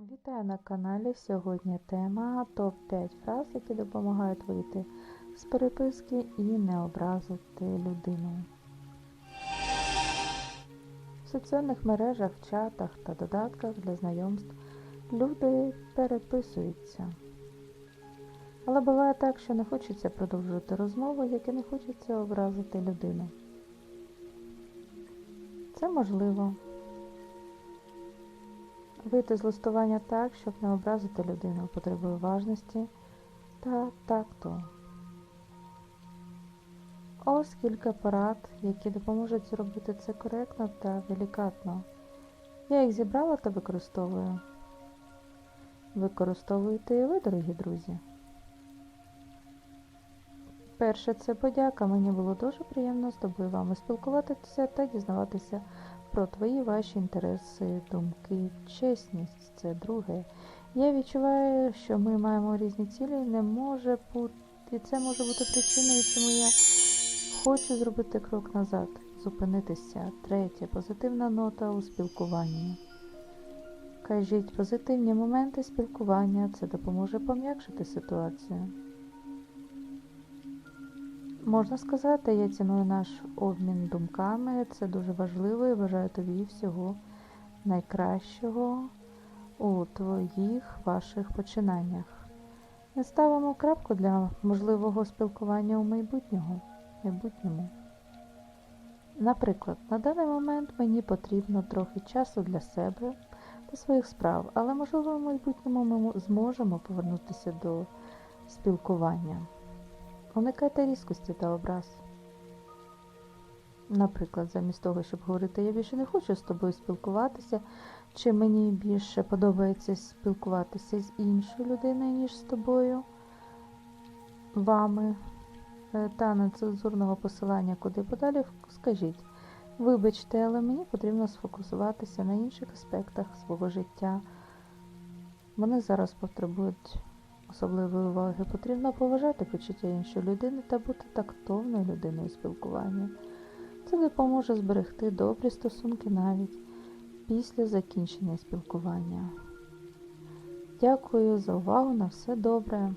Вітаю на каналі. Сьогодні тема топ-5 фраз, які допомагають вийти з переписки і не образити людину. В соціальних мережах, чатах та додатках для знайомств люди переписуються. Але буває так, що не хочеться продовжувати розмову, як і не хочеться образити людину. Це можливо Вийти з листування так, щоб не образити людину, потребує уважності та такту. Ось кілька порад, які допоможуть зробити це коректно та делікатно. Я їх зібрала та використовую. Використовуйте і ви, дорогі друзі. Перше це подяка. Мені було дуже приємно з тобою вами спілкуватися та дізнаватися про твої ваші інтереси, думки, чесність це друге. Я відчуваю, що ми маємо різні цілі, не може бути, і це може бути причиною, чому я хочу зробити крок назад, зупинитися. Третє позитивна нота у спілкуванні. Кажіть, позитивні моменти спілкування це допоможе пом'якшити ситуацію. Можна сказати, я ціную наш обмін думками. Це дуже важливо і бажаю тобі всього найкращого у твоїх ваших починаннях. Ми ставимо крапку для можливого спілкування у майбутнього, майбутньому. Наприклад, на даний момент мені потрібно трохи часу для себе та своїх справ, але можливо в майбутньому ми зможемо повернутися до спілкування. Уникайте різкості та образ. Наприклад, замість того, щоб говорити, я більше не хочу з тобою спілкуватися, чи мені більше подобається спілкуватися з іншою людиною, ніж з тобою, вами, е, та нецензурного посилання куди подалі, скажіть, вибачте, але мені потрібно сфокусуватися на інших аспектах свого життя. Вони зараз потребують особливої уваги. Потрібно поважати почуття іншої людини та бути тактовною людиною спілкування. Це допоможе зберегти добрі стосунки навіть після закінчення спілкування. Дякую за увагу на все добре.